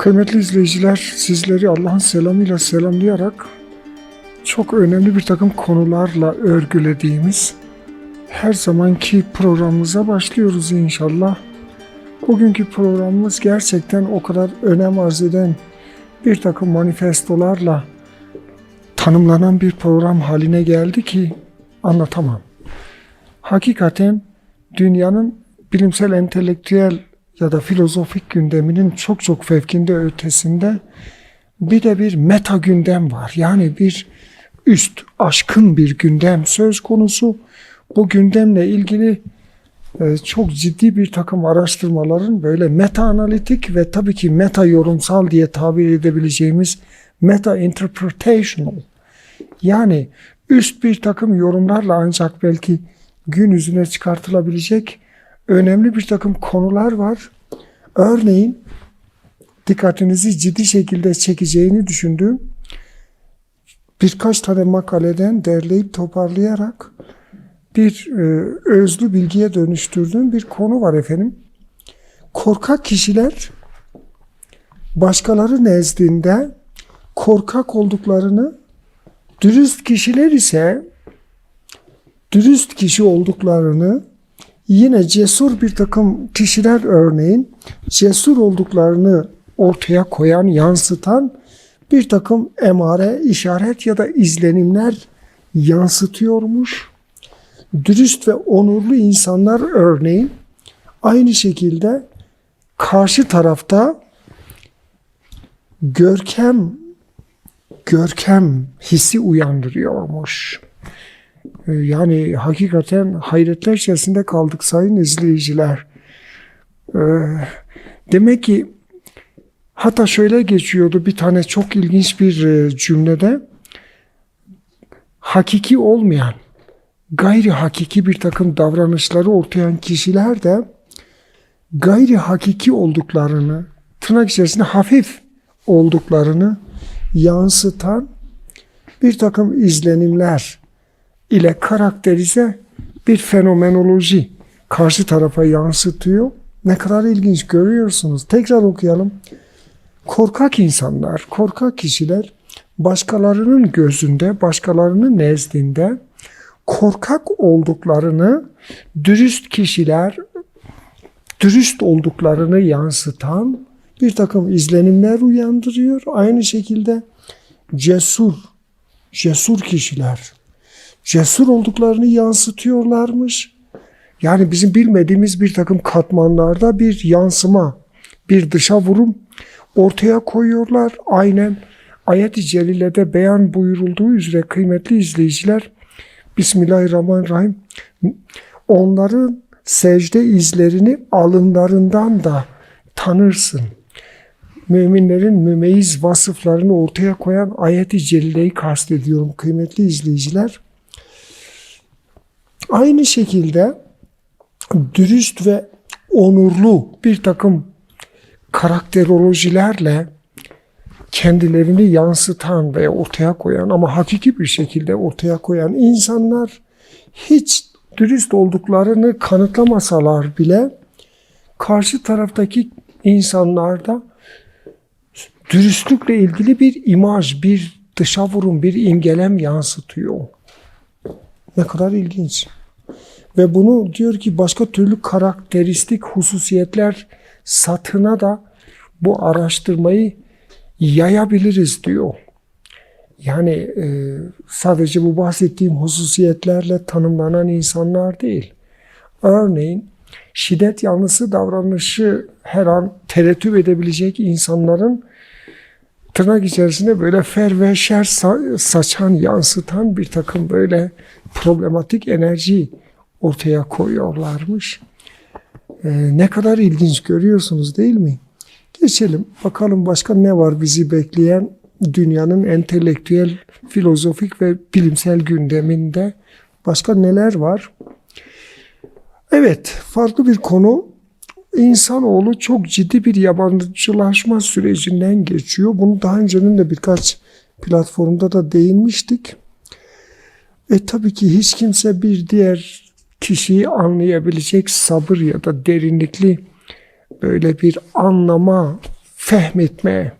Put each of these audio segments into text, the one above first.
Kıymetli izleyiciler, sizleri Allah'ın selamıyla selamlayarak çok önemli bir takım konularla örgülediğimiz her zamanki programımıza başlıyoruz inşallah. Bugünkü programımız gerçekten o kadar önem arz eden bir takım manifestolarla tanımlanan bir program haline geldi ki anlatamam. Hakikaten dünyanın bilimsel, entelektüel ya da filozofik gündeminin çok çok fevkinde ötesinde bir de bir meta gündem var. Yani bir üst, aşkın bir gündem söz konusu. Bu gündemle ilgili e, çok ciddi bir takım araştırmaların böyle meta analitik ve tabii ki meta yorumsal diye tabir edebileceğimiz meta interpretational yani üst bir takım yorumlarla ancak belki gün yüzüne çıkartılabilecek önemli bir takım konular var. Örneğin dikkatinizi ciddi şekilde çekeceğini düşündüğüm birkaç tane makaleden derleyip toparlayarak bir e, özlü bilgiye dönüştürdüğüm bir konu var efendim. Korkak kişiler başkaları nezdinde korkak olduklarını, dürüst kişiler ise dürüst kişi olduklarını yine cesur bir takım kişiler örneğin cesur olduklarını ortaya koyan, yansıtan bir takım emare, işaret ya da izlenimler yansıtıyormuş. Dürüst ve onurlu insanlar örneğin aynı şekilde karşı tarafta görkem görkem hissi uyandırıyormuş. Ee, Yani hakikaten hayretler içerisinde kaldık sayın izleyiciler. Ee, Demek ki hatta şöyle geçiyordu bir tane çok ilginç bir e, cümlede hakiki olmayan gayri hakiki bir takım davranışları ortayan kişiler de gayri hakiki olduklarını tırnak içerisinde hafif olduklarını yansıtan bir takım izlenimler ile karakterize bir fenomenoloji karşı tarafa yansıtıyor. Ne kadar ilginç görüyorsunuz. Tekrar okuyalım. Korkak insanlar, korkak kişiler başkalarının gözünde, başkalarının nezdinde korkak olduklarını dürüst kişiler dürüst olduklarını yansıtan bir takım izlenimler uyandırıyor. Aynı şekilde cesur, cesur kişiler cesur olduklarını yansıtıyorlarmış. Yani bizim bilmediğimiz bir takım katmanlarda bir yansıma, bir dışa vurum ortaya koyuyorlar. Aynen ayet-i celilede beyan buyurulduğu üzere kıymetli izleyiciler Bismillahirrahmanirrahim onların secde izlerini alınlarından da tanırsın. Müminlerin mümeyiz vasıflarını ortaya koyan ayet-i celileyi kastediyorum kıymetli izleyiciler. Aynı şekilde dürüst ve onurlu bir takım karakterolojilerle kendilerini yansıtan ve ortaya koyan ama hakiki bir şekilde ortaya koyan insanlar hiç dürüst olduklarını kanıtlamasalar bile karşı taraftaki insanlarda dürüstlükle ilgili bir imaj, bir dışa vurum, bir imgelem yansıtıyor. Ne kadar ilginç. Ve bunu diyor ki başka türlü karakteristik hususiyetler satına da bu araştırmayı yayabiliriz diyor. Yani e, sadece bu bahsettiğim hususiyetlerle tanımlanan insanlar değil. Örneğin şiddet yanlısı davranışı her an terettüp edebilecek insanların tırnak içerisinde böyle fer ve şer sa- saçan, yansıtan bir takım böyle problematik enerji ortaya koyuyorlarmış. Ee, ne kadar ilginç görüyorsunuz değil mi? Geçelim bakalım başka ne var bizi bekleyen dünyanın entelektüel, filozofik ve bilimsel gündeminde başka neler var? Evet, farklı bir konu. İnsanoğlu çok ciddi bir yabancılaşma sürecinden geçiyor. Bunu daha öncenin de birkaç platformda da değinmiştik. E tabii ki hiç kimse bir diğer kişiyi anlayabilecek sabır ya da derinlikli böyle bir anlama fehmetme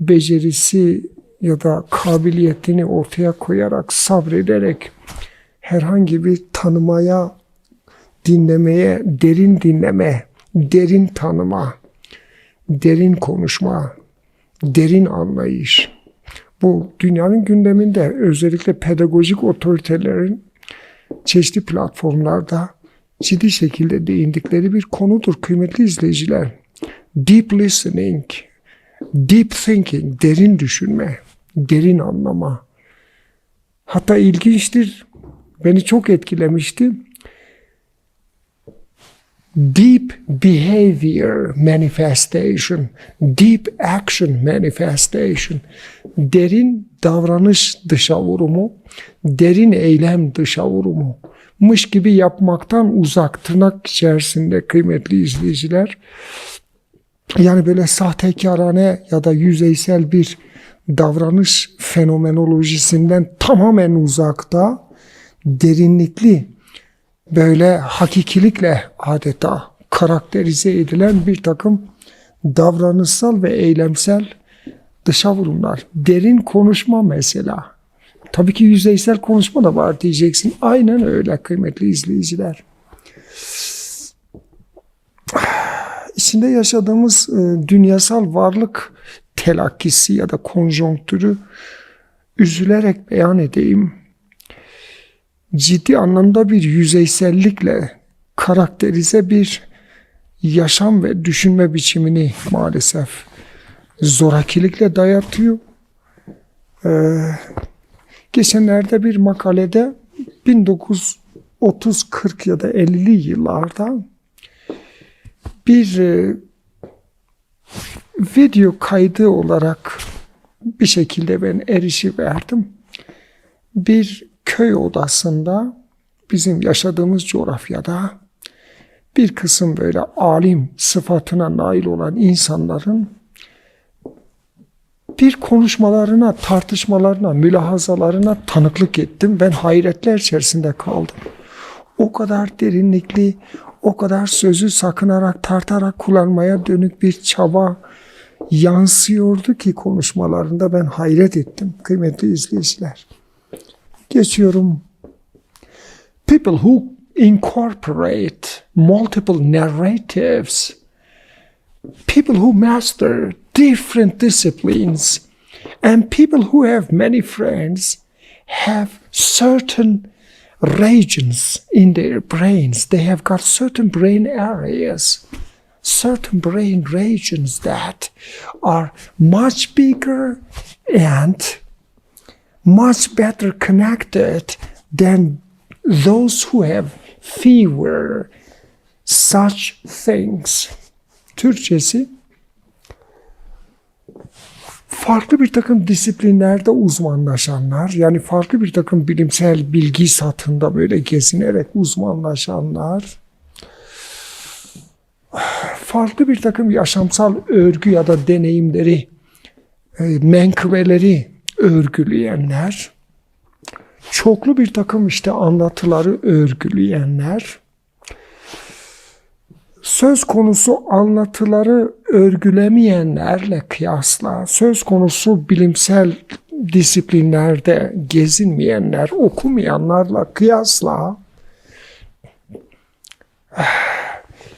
becerisi ya da kabiliyetini ortaya koyarak sabrederek herhangi bir tanımaya, dinlemeye, derin dinleme, derin tanıma, derin konuşma, derin anlayış. Bu dünyanın gündeminde özellikle pedagojik otoritelerin çeşitli platformlarda ciddi şekilde değindikleri bir konudur kıymetli izleyiciler. Deep listening, deep thinking, derin düşünme, derin anlama. Hatta ilginçtir, beni çok etkilemişti. Deep behavior manifestation, deep action manifestation, derin davranış dışa vurumu, derin eylem dışa vurumu mış gibi yapmaktan uzak tırnak içerisinde kıymetli izleyiciler. Yani böyle sahtekarane ya da yüzeysel bir davranış fenomenolojisinden tamamen uzakta derinlikli böyle hakikilikle adeta karakterize edilen bir takım davranışsal ve eylemsel dışa vurumlar. Derin konuşma mesela. Tabii ki yüzeysel konuşma da var diyeceksin. Aynen öyle kıymetli izleyiciler. İçinde yaşadığımız e, dünyasal varlık telakkisi ya da konjonktürü üzülerek beyan edeyim. Ciddi anlamda bir yüzeysellikle karakterize bir yaşam ve düşünme biçimini maalesef zorakilikle dayatıyor. Ee, geçenlerde bir makalede 1930, 40 ya da 50'li yıllarda bir e, video kaydı olarak bir şekilde ben erişi verdim. Bir köy odasında bizim yaşadığımız coğrafyada bir kısım böyle alim sıfatına nail olan insanların bir konuşmalarına, tartışmalarına, mülahazalarına tanıklık ettim. Ben hayretler içerisinde kaldım. O kadar derinlikli, o kadar sözü sakınarak, tartarak kullanmaya dönük bir çaba yansıyordu ki konuşmalarında ben hayret ettim kıymetli izleyiciler. Geçiyorum. People who incorporate multiple narratives, people who master different disciplines, and people who have many friends have certain regions in their brains. They have got certain brain areas, certain brain regions that are much bigger and much better connected than those who have fewer such things. Türkçesi farklı bir takım disiplinlerde uzmanlaşanlar, yani farklı bir takım bilimsel bilgi satında böyle gezinerek uzmanlaşanlar, farklı bir takım yaşamsal örgü ya da deneyimleri, e, menkıbeleri örgüleyenler, çoklu bir takım işte anlatıları örgüleyenler, söz konusu anlatıları örgülemeyenlerle kıyasla, söz konusu bilimsel disiplinlerde gezinmeyenler, okumayanlarla kıyasla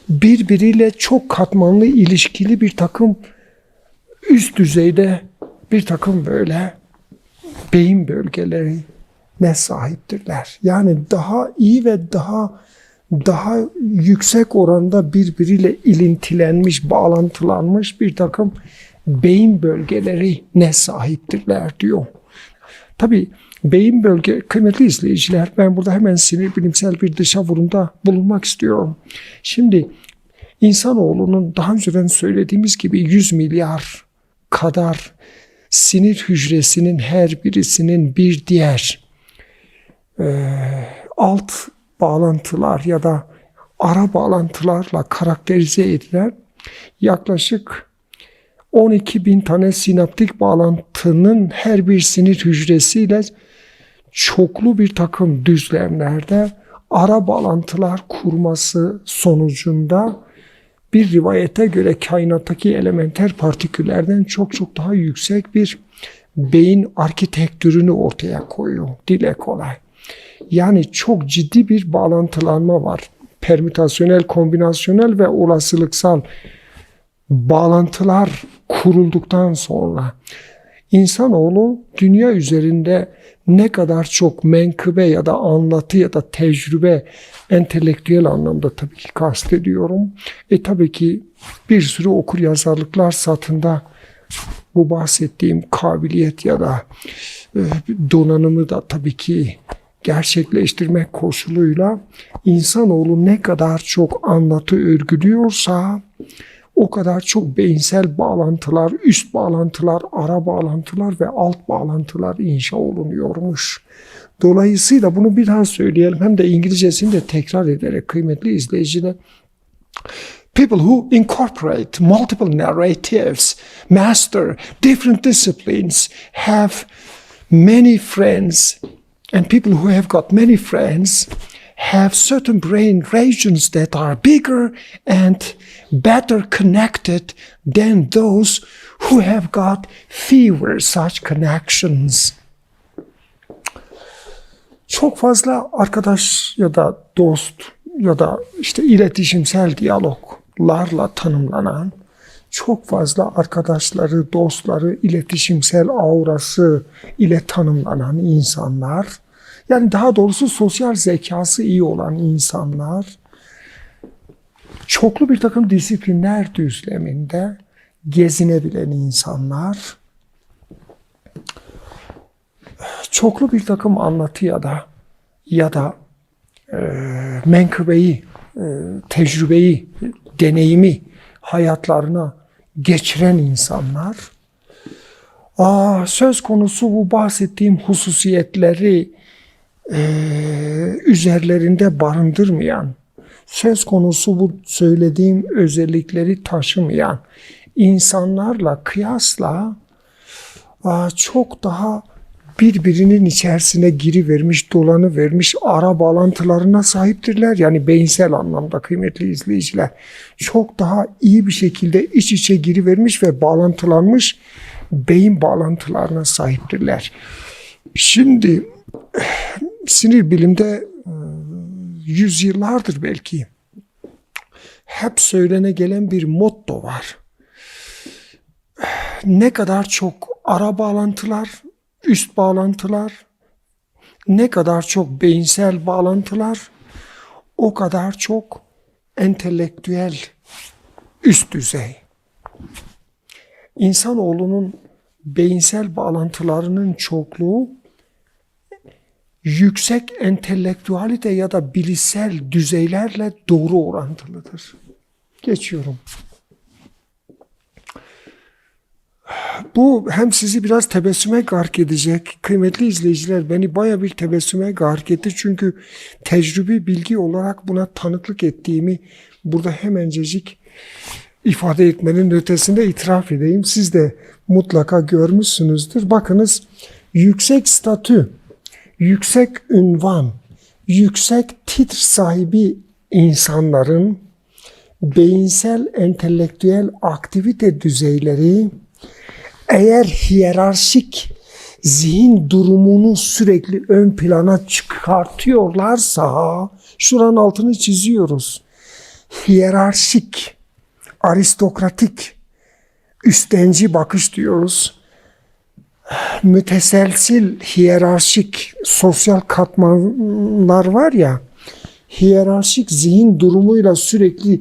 birbiriyle çok katmanlı ilişkili bir takım üst düzeyde bir takım böyle beyin bölgeleri ne sahiptirler. Yani daha iyi ve daha daha yüksek oranda birbiriyle ilintilenmiş, bağlantılanmış bir takım beyin bölgeleri ne sahiptirler diyor. Tabi beyin bölge, kıymetli izleyiciler ben burada hemen sinir bilimsel bir dışa vurumda bulunmak istiyorum. Şimdi insanoğlunun daha önceden söylediğimiz gibi 100 milyar kadar sinir hücresinin her birisinin bir diğer e, alt bağlantılar ya da ara bağlantılarla karakterize edilen yaklaşık 12 bin tane sinaptik bağlantının her bir sinir hücresiyle çoklu bir takım düzlemlerde ara bağlantılar kurması sonucunda bir rivayete göre kainattaki elementer partiküllerden çok çok daha yüksek bir beyin arkitektürünü ortaya koyuyor. Dile kolay. Yani çok ciddi bir bağlantılanma var. Permütasyonel, kombinasyonel ve olasılıksal bağlantılar kurulduktan sonra insanoğlu dünya üzerinde ne kadar çok menkıbe ya da anlatı ya da tecrübe entelektüel anlamda tabii ki kastediyorum. E tabii ki bir sürü okur yazarlıklar satında bu bahsettiğim kabiliyet ya da e, donanımı da tabii ki gerçekleştirmek koşuluyla insanoğlu ne kadar çok anlatı örgülüyorsa o kadar çok beyinsel bağlantılar, üst bağlantılar, ara bağlantılar ve alt bağlantılar inşa olunuyormuş. Dolayısıyla bunu bir daha söyleyelim hem de İngilizcesini de tekrar ederek kıymetli izleyiciler. People who incorporate multiple narratives, master different disciplines, have many friends, and people who have got many friends have certain brain regions that are bigger and better connected than those who have got fewer such connections. Çok fazla arkadaş ya da dost ya da işte iletişimsel diyaloglarla tanımlanan çok fazla arkadaşları, dostları, iletişimsel aurası ile tanımlanan insanlar, yani daha doğrusu sosyal zekası iyi olan insanlar, çoklu bir takım disiplinler düzleminde gezinebilen insanlar, çoklu bir takım anlatı ya da ya da e, menkıbeyi, e, tecrübeyi, deneyimi hayatlarına geçiren insanlar, aa, söz konusu bu bahsettiğim hususiyetleri e, üzerlerinde barındırmayan, söz konusu bu söylediğim özellikleri taşımayan insanlarla kıyasla aa, çok daha birbirinin içerisine girivermiş, dolanı vermiş ara bağlantılarına sahiptirler. Yani beyinsel anlamda kıymetli izleyiciler. Çok daha iyi bir şekilde iç içe girivermiş ve bağlantılanmış beyin bağlantılarına sahiptirler. Şimdi sinir bilimde e, yüzyıllardır belki hep söylene gelen bir motto var. Ne kadar çok ara bağlantılar, üst bağlantılar, ne kadar çok beyinsel bağlantılar, o kadar çok entelektüel üst düzey. İnsanoğlunun beyinsel bağlantılarının çokluğu yüksek entelektüalite ya da bilişsel düzeylerle doğru orantılıdır. Geçiyorum. Bu hem sizi biraz tebessüme gark edecek. Kıymetli izleyiciler beni baya bir tebessüme gark etti. Çünkü tecrübi bilgi olarak buna tanıklık ettiğimi burada hemencecik ifade etmenin ötesinde itiraf edeyim. Siz de mutlaka görmüşsünüzdür. Bakınız yüksek statü, yüksek ünvan, yüksek titr sahibi insanların beyinsel entelektüel aktivite düzeyleri eğer hiyerarşik zihin durumunu sürekli ön plana çıkartıyorlarsa şuranın altını çiziyoruz. Hiyerarşik, aristokratik, üstenci bakış diyoruz. Müteselsil, hiyerarşik, sosyal katmanlar var ya, hiyerarşik zihin durumuyla sürekli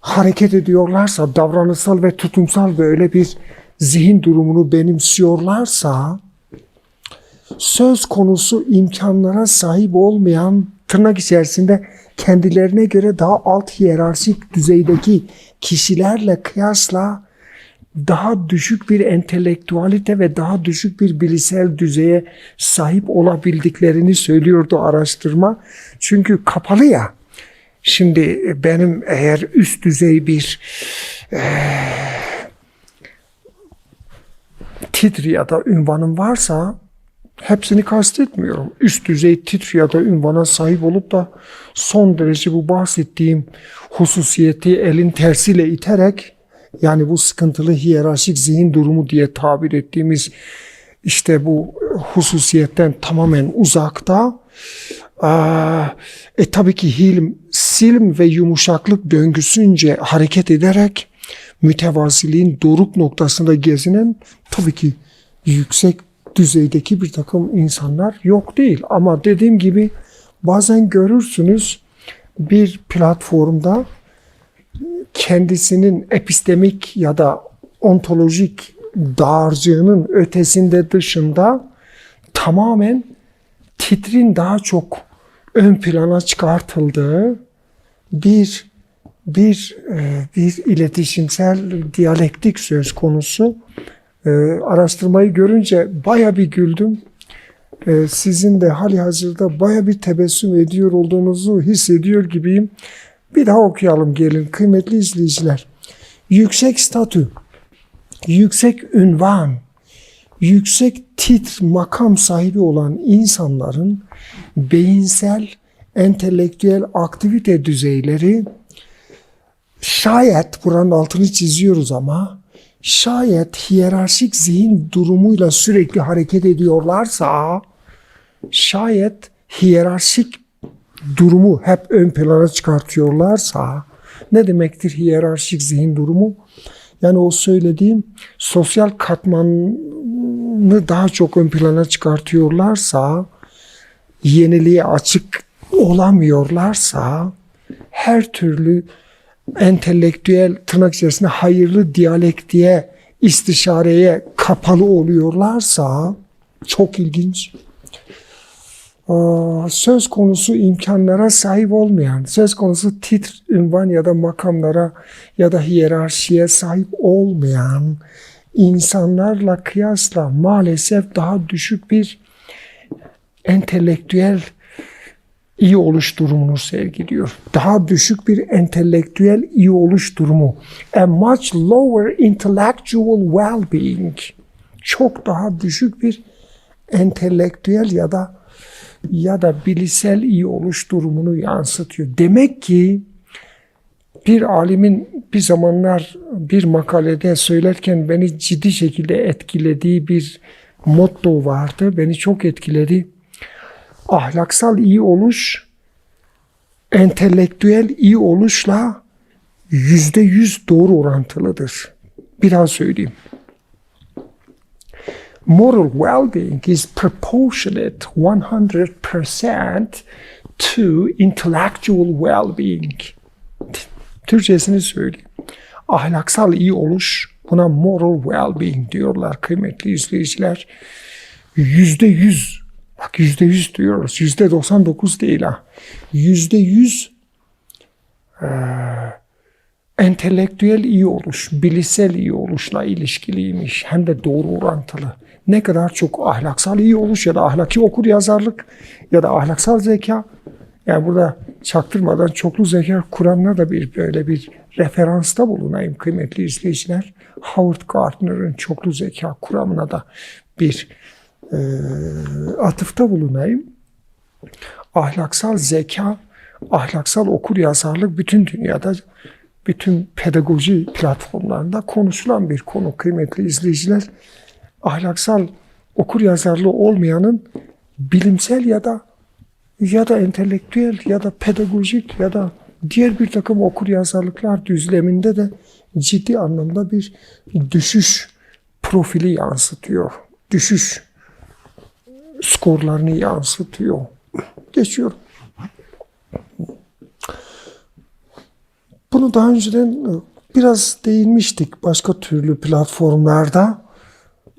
hareket ediyorlarsa, davranışsal ve tutumsal böyle bir zihin durumunu benimsiyorlarsa söz konusu imkanlara sahip olmayan tırnak içerisinde kendilerine göre daha alt hiyerarşik düzeydeki kişilerle kıyasla daha düşük bir entelektüalite ve daha düşük bir bilişsel düzeye sahip olabildiklerini söylüyordu araştırma. Çünkü kapalı ya. Şimdi benim eğer üst düzey bir e, titri ya da ünvanım varsa hepsini kastetmiyorum. Üst düzey titr ya da ünvana sahip olup da son derece bu bahsettiğim hususiyeti elin tersiyle iterek yani bu sıkıntılı hiyerarşik zihin durumu diye tabir ettiğimiz işte bu hususiyetten tamamen uzakta. E tabii ki hilm, silm ve yumuşaklık döngüsünce hareket ederek mütevaziliğin doruk noktasında gezinen tabii ki yüksek düzeydeki bir takım insanlar yok değil. Ama dediğim gibi bazen görürsünüz bir platformda kendisinin epistemik ya da ontolojik dağarcığının ötesinde dışında tamamen titrin daha çok ön plana çıkartıldığı bir bir e, bir iletişimsel diyalektik söz konusu. E, araştırmayı görünce baya bir güldüm. E, sizin de hali hazırda baya bir tebessüm ediyor olduğunuzu hissediyor gibiyim. Bir daha okuyalım gelin kıymetli izleyiciler. Yüksek statü, yüksek ünvan, yüksek titr makam sahibi olan insanların beyinsel, entelektüel aktivite düzeyleri şayet buranın altını çiziyoruz ama şayet hiyerarşik zihin durumuyla sürekli hareket ediyorlarsa şayet hiyerarşik durumu hep ön plana çıkartıyorlarsa ne demektir hiyerarşik zihin durumu? Yani o söylediğim sosyal katmanı daha çok ön plana çıkartıyorlarsa yeniliğe açık olamıyorlarsa her türlü entelektüel tırnak içerisinde hayırlı diyalektiğe, istişareye kapalı oluyorlarsa çok ilginç. Aa, Söz konusu imkanlara sahip olmayan, söz konusu titr, ünvan ya da makamlara ya da hiyerarşiye sahip olmayan insanlarla kıyasla maalesef daha düşük bir entelektüel iyi oluş durumunu sergiliyor. Daha düşük bir entelektüel iyi oluş durumu. A much lower intellectual well-being. Çok daha düşük bir entelektüel ya da ya da bilişsel iyi oluş durumunu yansıtıyor. Demek ki bir alimin bir zamanlar bir makalede söylerken beni ciddi şekilde etkilediği bir motto vardı. Beni çok etkiledi ahlaksal iyi oluş entelektüel iyi oluşla yüzde yüz doğru orantılıdır. Bir daha söyleyeyim. Moral well-being is proportionate 100% to intellectual well-being. Türkçesini söyleyeyim. Ahlaksal iyi oluş buna moral well-being diyorlar kıymetli izleyiciler. Yüzde yüz Bak yüzde yüz diyoruz. Yüzde 99 değil ha. Yüzde yüz entelektüel iyi oluş, bilişsel iyi oluşla ilişkiliymiş. Hem de doğru orantılı. Ne kadar çok ahlaksal iyi oluş ya da ahlaki okur yazarlık ya da ahlaksal zeka. Yani burada çaktırmadan çoklu zeka kuramına da bir böyle bir referansta bulunayım kıymetli izleyiciler. Howard Gardner'ın çoklu zeka kuramına da bir e, atıfta bulunayım. Ahlaksal zeka, ahlaksal okur yazarlık bütün dünyada, bütün pedagoji platformlarında konuşulan bir konu kıymetli izleyiciler. Ahlaksal okur yazarlığı olmayanın bilimsel ya da ya da entelektüel ya da pedagojik ya da diğer bir takım okur yazarlıklar düzleminde de ciddi anlamda bir düşüş profili yansıtıyor. Düşüş skorlarını yansıtıyor. Geçiyor. Bunu daha önceden biraz değinmiştik başka türlü platformlarda,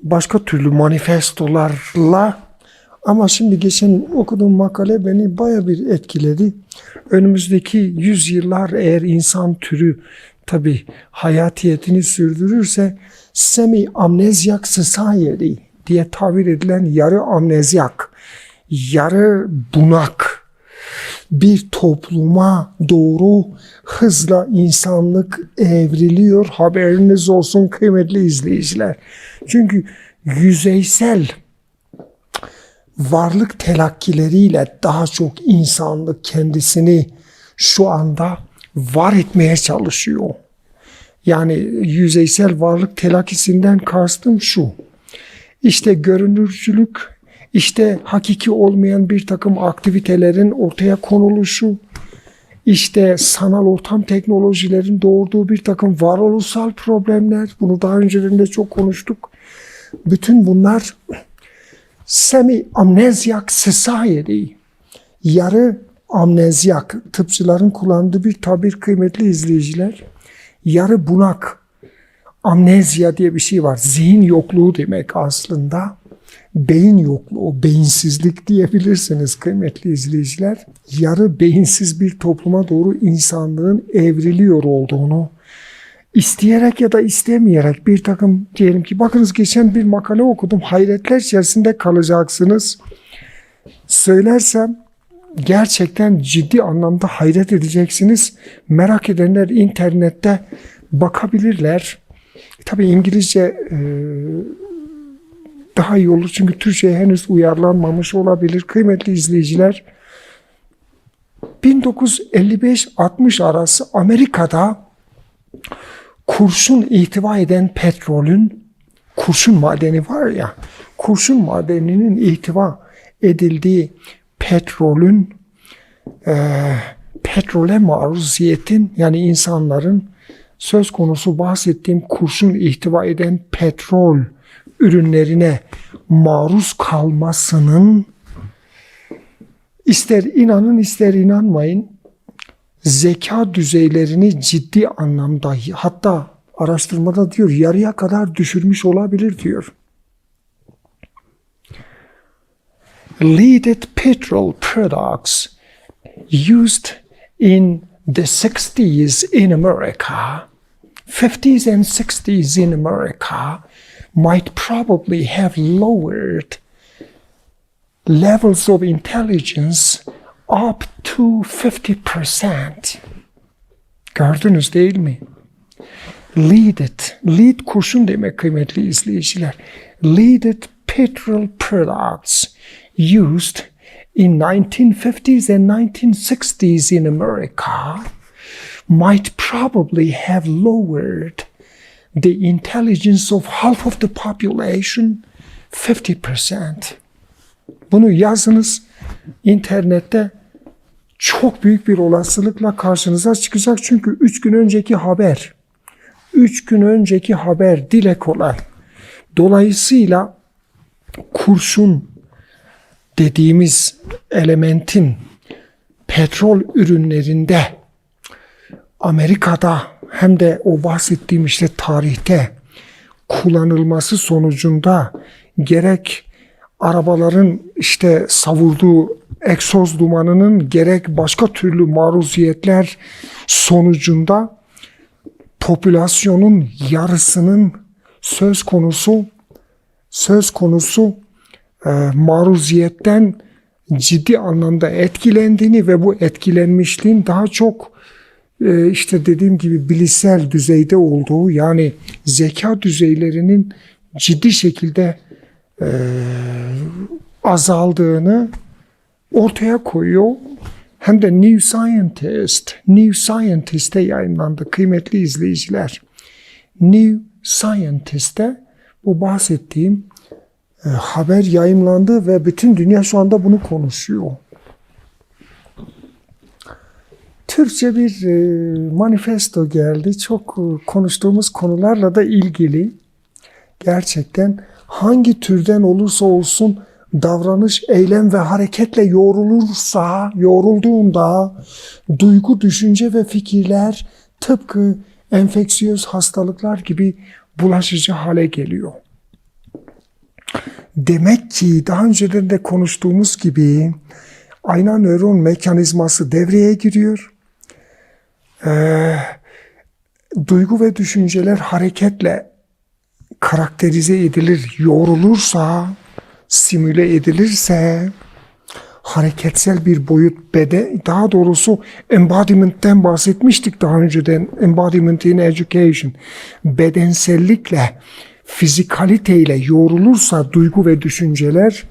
başka türlü manifestolarla ama şimdi geçen okuduğum makale beni baya bir etkiledi. Önümüzdeki yüzyıllar eğer insan türü tabi hayatiyetini sürdürürse semi amnezyak society diye tabir edilen yarı amnezyak, yarı bunak bir topluma doğru hızla insanlık evriliyor. Haberiniz olsun kıymetli izleyiciler. Çünkü yüzeysel varlık telakkileriyle daha çok insanlık kendisini şu anda var etmeye çalışıyor. Yani yüzeysel varlık telakkisinden kastım şu. İşte görünürcülük, işte hakiki olmayan bir takım aktivitelerin ortaya konuluşu, işte sanal ortam teknolojilerin doğurduğu bir takım varoluşsal problemler. Bunu daha önceden de çok konuştuk. Bütün bunlar semi-amnesiac society, yarı amnezyak, tıpçıların kullandığı bir tabir kıymetli izleyiciler. Yarı bunak, amnezya diye bir şey var. Zihin yokluğu demek aslında. Beyin yokluğu, beyinsizlik diyebilirsiniz kıymetli izleyiciler. Yarı beyinsiz bir topluma doğru insanlığın evriliyor olduğunu, isteyerek ya da istemeyerek bir takım diyelim ki bakınız geçen bir makale okudum. Hayretler içerisinde kalacaksınız. Söylersem gerçekten ciddi anlamda hayret edeceksiniz. Merak edenler internette bakabilirler. Tabii İngilizce e, daha iyi olur çünkü Türkçe'ye henüz uyarlanmamış olabilir. Kıymetli izleyiciler 1955-60 arası Amerika'da kurşun ihtiva eden petrolün kurşun madeni var ya kurşun madeninin ihtiva edildiği petrolün e, petrole maruziyetin yani insanların söz konusu bahsettiğim kurşun ihtiva eden petrol ürünlerine maruz kalmasının ister inanın ister inanmayın zeka düzeylerini ciddi anlamda hatta araştırmada diyor yarıya kadar düşürmüş olabilir diyor. Leaded petrol products used in the 60s in America, 50s and 60s in America might probably have lowered levels of intelligence up to 50%. Gördünüz değil mi? Leaded, lead kurşun demek kıymetli izleyiciler. Leaded petrol products used in 1950s and 1960s in America might probably have lowered the intelligence of half of the population 50%. Bunu yazınız internette çok büyük bir olasılıkla karşınıza çıkacak. Çünkü üç gün önceki haber, üç gün önceki haber dile kolay. Dolayısıyla kurşun dediğimiz elementin petrol ürünlerinde Amerika'da hem de o bahsettiğim işte tarihte kullanılması sonucunda gerek arabaların işte savurduğu egzoz dumanının gerek başka türlü maruziyetler sonucunda popülasyonun yarısının söz konusu söz konusu e, maruziyetten ciddi anlamda etkilendiğini ve bu etkilenmişliğin daha çok e, işte dediğim gibi bilişsel düzeyde olduğu yani zeka düzeylerinin ciddi şekilde e, azaldığını ortaya koyuyor. Hem de New Scientist, New Scientist'te yayınlandı kıymetli izleyiciler. New Scientist'te bu bahsettiğim e, haber yayınlandı ve bütün dünya şu anda bunu konuşuyor. Türkçe bir e, manifesto geldi. Çok e, konuştuğumuz konularla da ilgili. Gerçekten hangi türden olursa olsun davranış, eylem ve hareketle yoğrulursa, yoğrulduğunda duygu, düşünce ve fikirler tıpkı enfeksiyöz hastalıklar gibi bulaşıcı hale geliyor. Demek ki daha önceden de konuştuğumuz gibi ayna nöron mekanizması devreye giriyor. Ee, duygu ve düşünceler hareketle karakterize edilir, yoğrulursa, simüle edilirse hareketsel bir boyut beden daha doğrusu embodiment'ten bahsetmiştik daha önceden embodiment in education. Bedensellikle fizikaliteyle yoğrulursa duygu ve düşünceler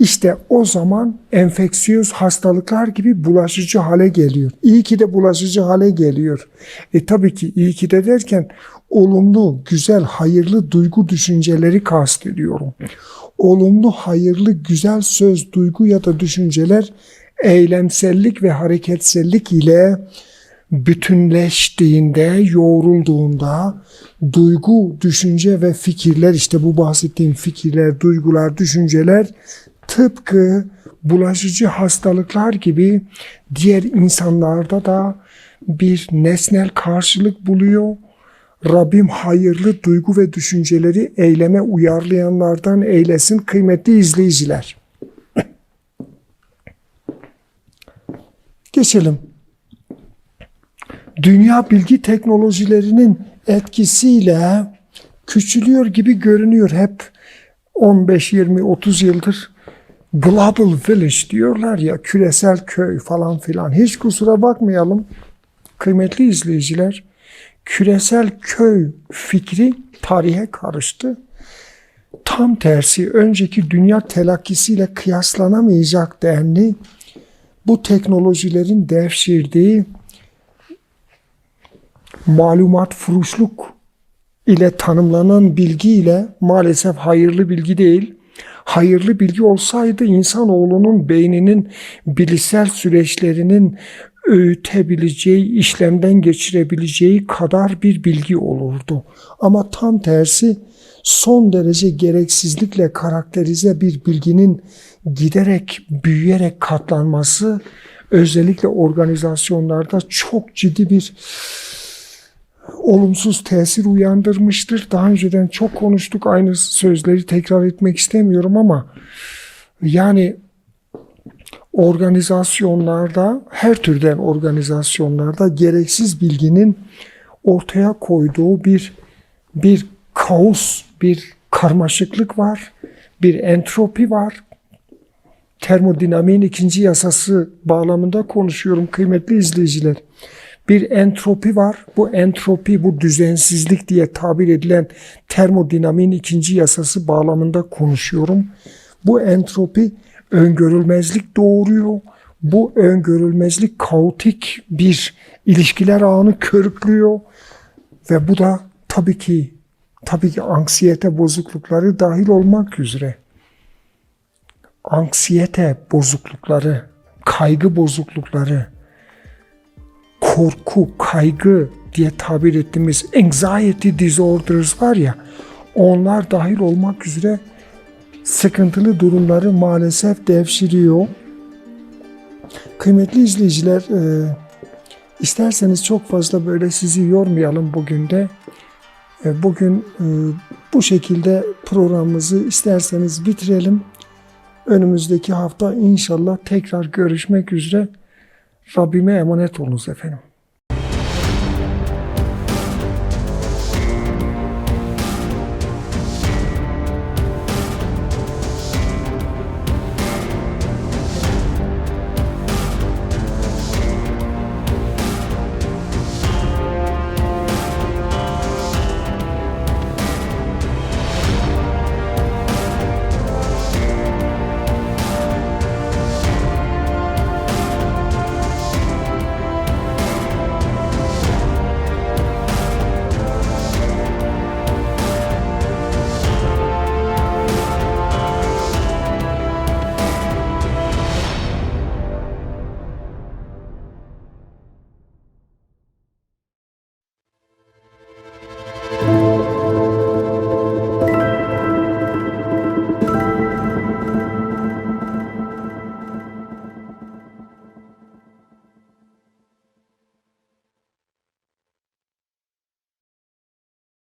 İşte o zaman enfeksiyöz hastalıklar gibi bulaşıcı hale geliyor. İyi ki de bulaşıcı hale geliyor. E tabii ki iyi ki de derken olumlu, güzel, hayırlı duygu düşünceleri kastediyorum. Olumlu, hayırlı, güzel söz, duygu ya da düşünceler eylemsellik ve hareketsellik ile bütünleştiğinde, yoğrulduğunda duygu, düşünce ve fikirler işte bu bahsettiğim fikirler, duygular, düşünceler tıpkı bulaşıcı hastalıklar gibi diğer insanlarda da bir nesnel karşılık buluyor. Rabbim hayırlı duygu ve düşünceleri eyleme uyarlayanlardan eylesin kıymetli izleyiciler. Geçelim. Dünya bilgi teknolojilerinin etkisiyle küçülüyor gibi görünüyor hep 15 20 30 yıldır global village diyorlar ya küresel köy falan filan. Hiç kusura bakmayalım kıymetli izleyiciler. Küresel köy fikri tarihe karıştı. Tam tersi önceki dünya telakkisiyle kıyaslanamayacak denli bu teknolojilerin devşirdiği malumat furuşluk ile tanımlanan bilgi ile maalesef hayırlı bilgi değil. Hayırlı bilgi olsaydı insanoğlunun beyninin bilişsel süreçlerinin öğütebileceği, işlemden geçirebileceği kadar bir bilgi olurdu. Ama tam tersi son derece gereksizlikle karakterize bir bilginin giderek büyüyerek katlanması özellikle organizasyonlarda çok ciddi bir olumsuz tesir uyandırmıştır. Daha önceden çok konuştuk. Aynı sözleri tekrar etmek istemiyorum ama yani organizasyonlarda, her türden organizasyonlarda gereksiz bilginin ortaya koyduğu bir bir kaos, bir karmaşıklık var, bir entropi var. Termodinamiğin ikinci yasası bağlamında konuşuyorum kıymetli izleyiciler bir entropi var. Bu entropi, bu düzensizlik diye tabir edilen termodinamiğin ikinci yasası bağlamında konuşuyorum. Bu entropi öngörülmezlik doğuruyor. Bu öngörülmezlik kaotik bir ilişkiler ağını körüklüyor. Ve bu da tabii ki tabii ki anksiyete bozuklukları dahil olmak üzere. Anksiyete bozuklukları, kaygı bozuklukları, korku, kaygı diye tabir ettiğimiz anxiety disorders var ya onlar dahil olmak üzere sıkıntılı durumları maalesef devşiriyor. Kıymetli izleyiciler e, isterseniz çok fazla böyle sizi yormayalım bugün de. E, bugün e, bu şekilde programımızı isterseniz bitirelim. Önümüzdeki hafta inşallah tekrar görüşmek üzere. Rabbime emanet olunuz efendim.